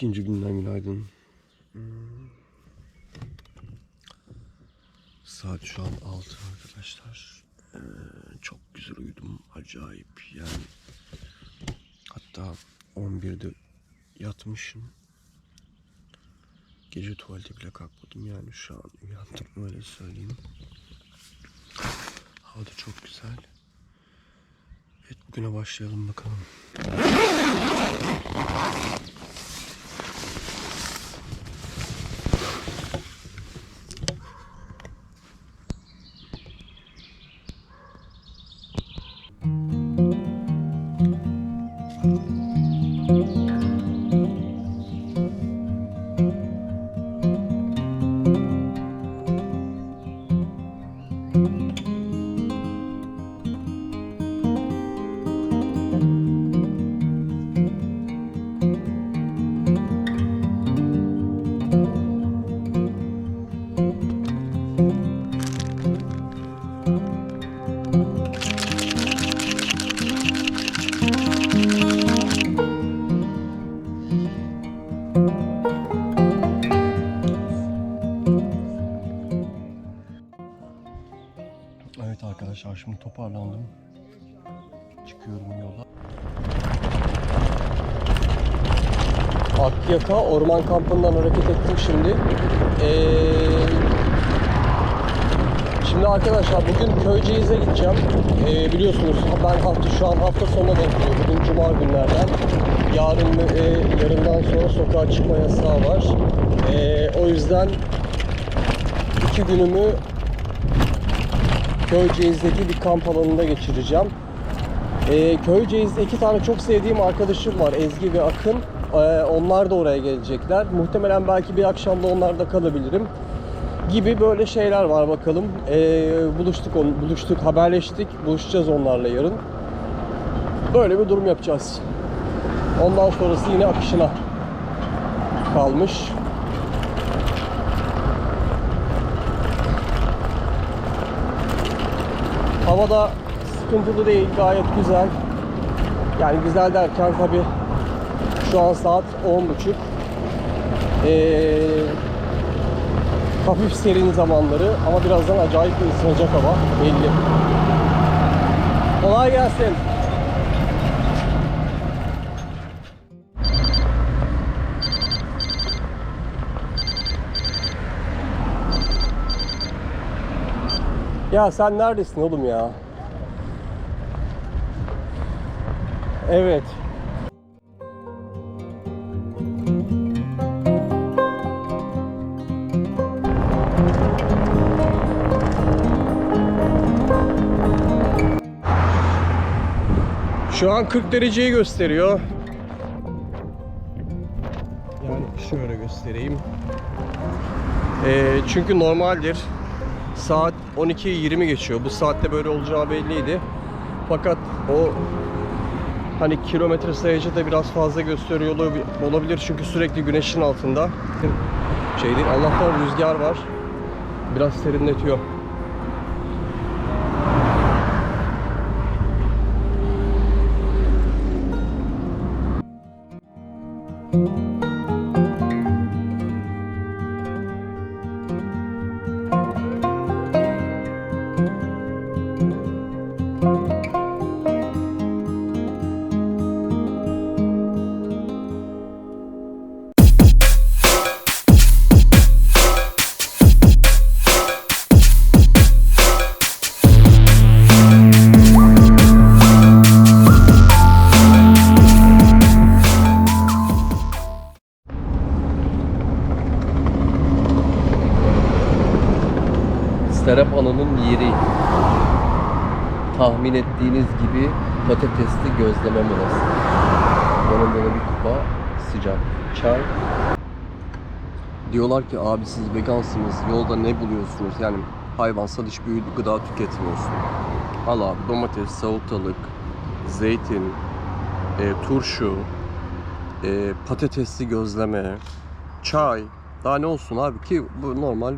İkinci günden günaydın. Saat şu an 6 arkadaşlar. Ee, çok güzel uyudum. Acayip yani. Hatta 11'de yatmışım. Gece tuvalete bile kalkmadım yani şu an uyandım öyle söyleyeyim. Hava da çok güzel. Evet bugüne başlayalım bakalım. Evet arkadaşlar şimdi toparlandım. Çıkıyorum yola. Akyaka orman kampından hareket ettim şimdi. Ee, şimdi arkadaşlar bugün Köyceğiz'e gideceğim. Ee, biliyorsunuz ben hafta şu an hafta sonuna denk geliyor. Bugün cuma günlerden. Yarın ve yarından sonra sokağa çıkma yasağı var. Ee, o yüzden iki günümü Köyceğiz'deki bir kamp alanında geçireceğim. Ee, Köyceğiz'de iki tane çok sevdiğim arkadaşım var. Ezgi ve Akın. Ee, onlar da oraya gelecekler. Muhtemelen belki bir akşam da onlarda kalabilirim. Gibi böyle şeyler var bakalım. Ee, buluştuk buluştuk, haberleştik. Buluşacağız onlarla yarın. Böyle bir durum yapacağız. Ondan sonrası yine akışına kalmış. Hava da sıkıntılı değil, gayet güzel. Yani güzel derken tabi şu an saat 10.30. Ee, hafif serin zamanları ama birazdan acayip ısınacak hava belli. Kolay gelsin. Ya sen neredesin oğlum ya? Evet. Şu an 40 dereceyi gösteriyor. Yani şöyle göstereyim. Ee, çünkü normaldir. Saat 12'yi 20 geçiyor. Bu saatte böyle olacağı belliydi. Fakat o hani kilometre sayıcı da biraz fazla gösteriyor olabi- olabilir çünkü sürekli güneşin altında. Şey değil, Allah'tan rüzgar var. Biraz serinletiyor. Tahmin ettiğiniz gibi patatesli gözleme molası. Yanında da bir kupa sıcak çay. Diyorlar ki abi siz vegansınız yolda ne buluyorsunuz yani hayvansal hiçbir gıda tüketmiyorsun. Al abi domates, salatalık, zeytin, e, turşu, e, patatesli gözleme, çay. Daha ne olsun abi ki bu normal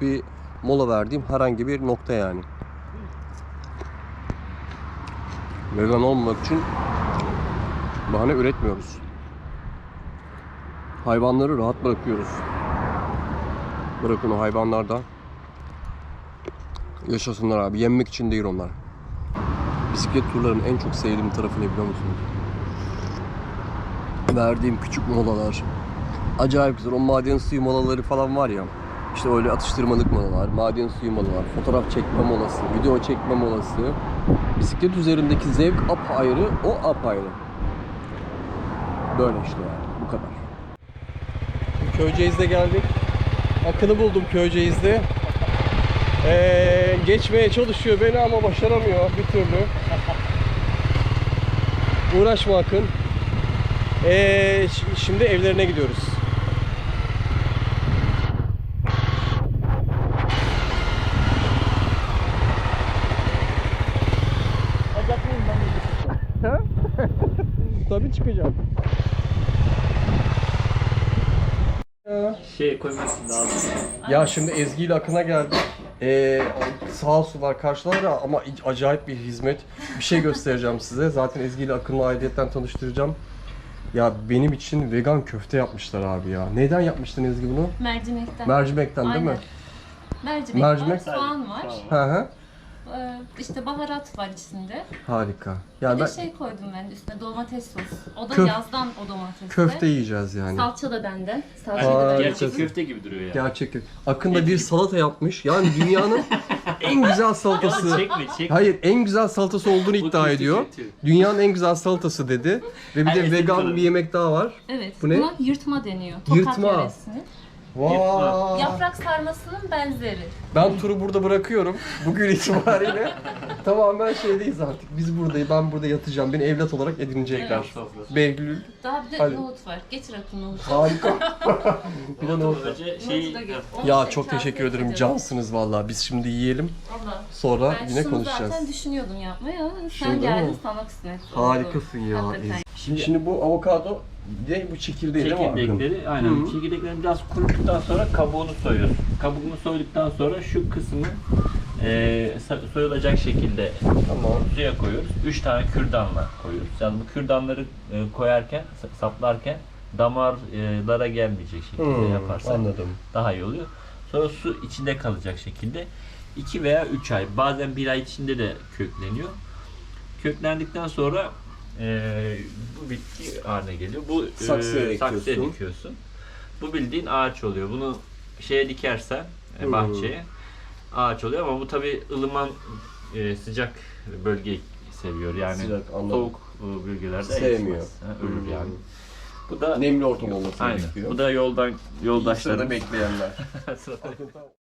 bir mola verdiğim herhangi bir nokta yani. Vegan olmak için bahane üretmiyoruz. Hayvanları rahat bırakıyoruz. Bırakın o hayvanlar da yaşasınlar abi. Yenmek için değil onlar. Bisiklet turlarının en çok sevdiğim tarafı ne biliyor musunuz? Verdiğim küçük molalar. Acayip güzel. O maden suyu molaları falan var ya. İşte öyle atıştırmalık molalar, maden suyu molalar, fotoğraf çekme molası, video çekme molası. Bisiklet üzerindeki zevk apayrı, o apayrı. Böyle işte yani. Bu kadar. Köyceğiz'de geldik. Akını buldum Köyceğiz'de. Ee, geçmeye çalışıyor beni ama başaramıyor bir türlü. Uğraşma Akın. Ee, şimdi evlerine gidiyoruz. Tabii çıkacağım. Şey koymazsın daha Ya şimdi Ezgi ile Akın'a geldik. Ee, sağ olsunlar karşılar ama acayip bir hizmet. Bir şey göstereceğim size. Zaten Ezgi ile Akın'la aidiyetten tanıştıracağım. Ya benim için vegan köfte yapmışlar abi ya. Neden yapmıştın Ezgi bunu? Mercimekten. Mercimekten değil mi? Aynen. Mercimek, Mercimek- var, soğan var. Hı hı. Ee, işte baharat var içinde. Harika. Bir Yani de ben şey koydum ben üstüne domates sos. O da Köf- yazdan o domates. köfte yiyeceğiz yani. Salça da benden. Salça Aa, da. Gerçek köfte gibi duruyor ya. Gerçekten. Akın da bir salata yapmış. Yani dünyanın en güzel salatası. Çekme çekme. Hayır en güzel salatası olduğunu iddia ediyor. Dünyanın en güzel salatası dedi. Ve bir de vegan bir yemek daha var. Evet. Bu ne? Buna yırtma deniyor. Tokat Yırtma. yöresinin. Vay. Yaprak sarmasının benzeri. Ben turu burada bırakıyorum. Bugün itibariyle tamamen şeydeyiz artık. Biz buradayız. Ben burada yatacağım. Beni evlat olarak edinecekler. Sofrası. Behlül. Daha bir de Hadi. nohut var. Getir akın nohut. Harika. bir de ne oldu? Önce şey Nohutu da getir. Onu Ya çok teşekkür ederim. koyacağız. Cansınız vallahi. Biz şimdi yiyelim. Valla. Sonra Ben yine şunu konuşacağız. zaten düşünüyordum yapmayı ama Şunu sen değil mi? geldin sana kısmet oldu. Harikasın ya. Hakikaten. Şimdi, şimdi bu avokado de bu çekirdeği değil mi Akın? çekirdekleri aynen Hı. çekirdeklerini biraz kuruttuktan sonra kabuğunu soyuyoruz. Kabuğunu soyduktan sonra şu kısmı e, sa- soyulacak şekilde Tamam. suya koyuyoruz. 3 tane kürdanla koyuyoruz. Yani bu kürdanları e, koyarken, sa- saplarken damarlara gelmeyecek şekilde Hmm, yaparsak anladım. daha iyi oluyor. Sonra su içinde kalacak şekilde 2 veya 3 ay bazen 1 ay içinde de kökleniyor. Köklendikten sonra e, bu bitki haline geliyor. Bu e, Saksıya saksıya ekiyorsun. dikiyorsun. Bu bildiğin ağaç oluyor. Bunu şeye dikersen e, Hmm. bahçeye ağaç oluyor ama bu tabi ılıman e, sıcak bölge seviyor. Yani Sıcak, anladım. soğuk e, bölgelerde Sevmiyor. yetişmez. Ha, ölür Hmm. yani. Bu da Nemli ortam olması gerekiyor. Bu da yoldan Sırada yoldaşlarım. bekleyenler.